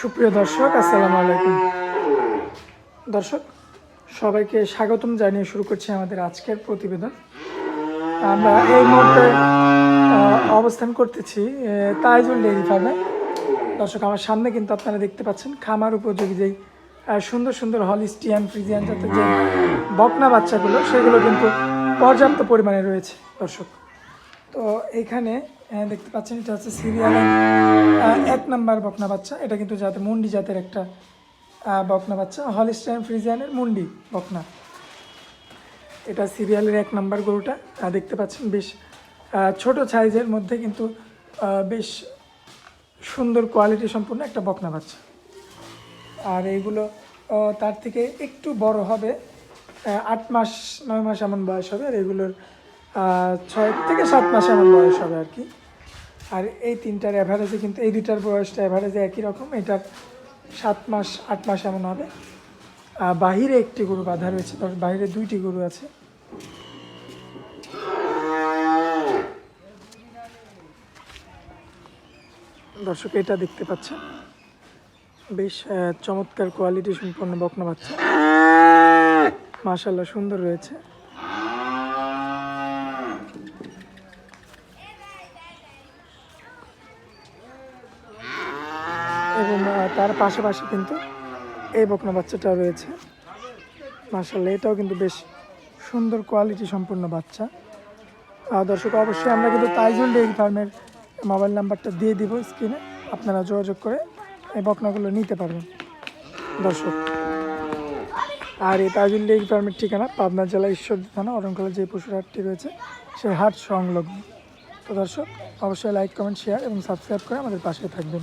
সুপ্রিয় দর্শক, আসসালামু আলাইকুম। দর্শক, সবাইকে স্বাগতম জানিয়ে শুরু করছি আমাদের আজকের প্রতিবেদন। আমরা এই মুহূর্তে অবস্থান করতেছি তাইজুল ডেইরি ফার্মে। দর্শক, আমার সামনে কিন্তু আপনারা দেখতে পাচ্ছেন খামার উপযোগী যেই সুন্দর সুন্দর হলিস্টিয়ান, ফ্রিজিয়ান জাতের যে বকনা বাচ্চাগুলো, সেগুলো কিন্তু পর্যাপ্ত পরিমাণে রয়েছে। দর্শক তো এখানে দেখতে পাচ্ছেন, এটা হচ্ছে সিরিয়াল এক নাম্বার বকনা বাচ্চা। এটা কিন্তু যাতে মুন্ডি জাতের একটা বকনা বাচ্চা। হলিস্টাইন ফ্রিজিয়ানের মুন্ডি বকনা। এটা সিরিয়ালের এক নাম্বার গরুটা। দেখতে পাচ্ছেন, বেশ ছোট সাইজের মধ্যে কিন্তু বেশ সুন্দর কোয়ালিটি সম্পূর্ণ একটা বকনা বাচ্চা। আর এইগুলো তার থেকে একটু বড় হবে আট মাস, নয় মাস এমন বয়স হবে, আর এগুলোর ছয় থেকে সাত মাস এমন বয়স হবে আর কি। আর এই তিনটার অ্যাভারেজে কিন্তু, এই দুইটার বয়সটা অ্যাভারেজে একই রকম, এটার সাত মাস, আট মাস এমন হবে। বাহিরে একটি গরু বাঁধা রয়েছে, তবে বাইরে দুইটি গরু আছে। দর্শক, এটা দেখতে পাচ্ছেন। বেশ চমৎকার কোয়ালিটি সম্পন্ন বকনা বাচ্চা। মাশাল্লাহ সুন্দর রয়েছে। এবং তার পাশাপাশি কিন্তু এই বকনা বাচ্চাটা রয়েছে। মাশাল্লাহ এটাও কিন্তু বেশ সুন্দর কোয়ালিটি সম্পূর্ণ বাচ্চা। দর্শক, অবশ্যই আমরা কিন্তু তাইজুল ডেইরি ফার্মের মোবাইল নাম্বারটা দিয়ে দিব স্ক্রিনে আপনারা যোগাযোগ করে এই বকনাগুলো নিতে পারবেন। দর্শক, আর এই তাজুল ডেইরি ফার্মের ঠিকানা পাবনা জেলা ঈশ্বরদী থানা অরণকলা যে পশুর হাটটি রয়েছে, সেই হাট সংলগ্ন। তো দর্শক, অবশ্যই লাইক কমেন্ট শেয়ার এবং সাবস্ক্রাইব করে আমাদের পাশে থাকবেন।